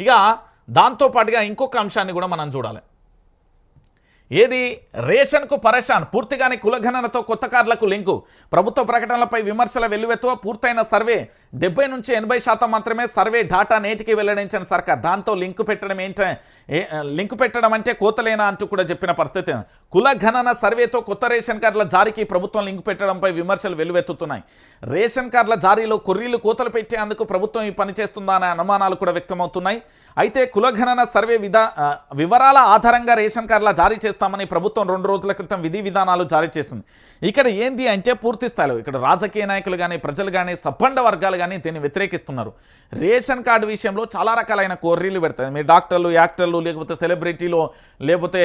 ఇక దాంతోపాటుగా ఇంకొక అంశాన్ని కూడా మనం చూడాలి. ఏది? రేషన్కు పరేషాన్. పూర్తిగానే కులగణనతో కొత్త కార్లకు లింకు. ప్రభుత్వ ప్రకటనలపై విమర్శల వెల్లువెత్తువ పూర్తయిన సర్వే. డెబ్బై నుంచి ఎనభై శాతం మాత్రమే సర్వే డాటా నేటికి వెల్లడించిన సర్కార్. దాంతో లింకు పెట్టడం ఏంట లింకు పెట్టడం అంటే కోతలేనా అంటూ కూడా చెప్పిన పరిస్థితి. కులగణన సర్వేతో కొత్త రేషన్ కార్డుల జారీకి ప్రభుత్వం లింకు పెట్టడంపై విమర్శలు వెల్లువెత్తుతున్నాయి. రేషన్ కార్డుల జారీలో కొర్రీలు కోతలు పెట్టేందుకు ప్రభుత్వం ఈ పని చేస్తుందా అనే అనుమానాలు కూడా వ్యక్తమవుతున్నాయి. అయితే కులగణన సర్వే విధా వివరాల ఆధారంగా రేషన్ కార్డుల జారీ చేస్తామని ప్రభుత్వం రెండు రోజుల క్రితం విధి విధానాలు జారీ చేసింది. ఇక్కడ ఏంది అంటే పూర్తి స్థాయిలో ఇక్కడ రాజకీయ నాయకులు కానీ ప్రజలు కానీ సబ్బండ వర్గాలు కానీ దీన్ని వ్యతిరేకిస్తున్నారు. రేషన్ కార్డు విషయంలో చాలా రకాలైన కోర్రీలు పెడతాయి. మీ డాక్టర్లు యాక్టర్లు లేకపోతే సెలబ్రిటీలు లేకపోతే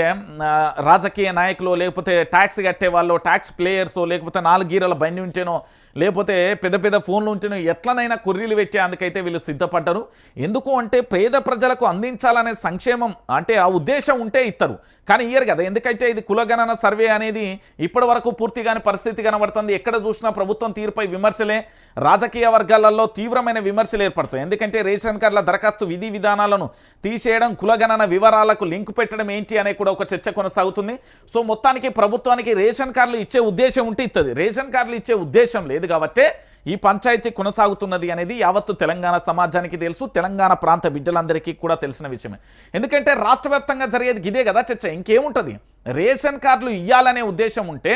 రాజకీయ నాయకులు లేకపోతే ట్యాక్స్ కట్టే వాళ్ళు ట్యాక్స్ ప్లేయర్స్ లేకపోతే నాలుగు గీరల బండి ఉంచేనో లేకపోతే పెద్ద పెద్ద ఫోన్లు ఉంచేనో ఎట్లనైనా కుర్రీలు పెట్టే అందుకైతే వీళ్ళు సిద్ధపడ్డారు. ఎందుకు అంటే పేద ప్రజలకు అందించాలనే సంక్షేమం అంటే ఆ ఉద్దేశం ఉంటే ఇస్తారు కానీ ఇయ్యరు కదా ఎందుకంటే ఇది కులగణన సర్వే అనేది ఇప్పటి వరకు పూర్తిగాని పరిస్థితి కనబడుతుంది. ఎక్కడ చూసినా ప్రభుత్వం తీరుపై విమర్శలే రాజకీయ వర్గాలలో తీవ్రమైన విమర్శలు ఏర్పడతాయి. ఎందుకంటే రేషన్ కార్డుల దరఖాస్తు విధి విధానాలను తీసేయడం కులగణన వివరాలకు లింక్ పెట్టడం ఏంటి అనే కూడా ఒక చర్చ కొనసాగుతుంది. సో మొత్తానికి ప్రభుత్వానికి రేషన్ కార్డులు ఇచ్చే ఉద్దేశం ఉంటే ఇస్తుంది రేషన్ కార్డులు ఇచ్చే ఉద్దేశం లేదు కాబట్టే ఈ పంచాయతీ కొనసాగుతున్నది అనేది యావత్తు తెలంగాణ సమాజానికి తెలుసు తెలంగాణ ప్రాంత బిడ్డలందరికీ కూడా తెలిసిన విషయమే. ఎందుకంటే రాష్ట్ర వ్యాప్తంగా జరిగేది ఇదే కదా చర్చ. ఇంకేముంటుంది? రేషన్ కార్డులు ఇవ్వాలనే ఉద్దేశం ఉంటే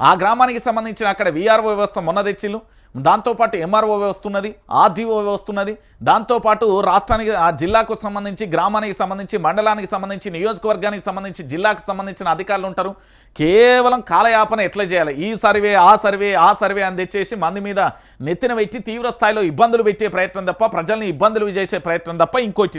ఆ గ్రామానికి సంబంధించిన అక్కడ విఆర్ఓ వ్యవస్థ మొన్న తెచ్చిళ్ళు దాంతోపాటు ఎంఆర్ఓ వ్యవస్థ ఉన్నది ఆర్డీఓ వ్యవస్థ ఉన్నది దాంతోపాటు రాష్ట్రానికి ఆ జిల్లాకు సంబంధించి గ్రామానికి సంబంధించి మండలానికి సంబంధించి నియోజకవర్గానికి సంబంధించి జిల్లాకు సంబంధించిన అధికారులు ఉంటారు. కేవలం కాలయాపన ఎట్లా చేయాలి? ఈ సర్వే ఆ సర్వే ఆ సర్వే అని తెచ్చేసి మంది మీద నెత్తిన పెట్టి తీవ్ర స్థాయిలో ఇబ్బందులు పెట్టే ప్రయత్నం తప్ప ప్రజల్ని ఇబ్బందులు చేసే ప్రయత్నం తప్ప ఇంకోటి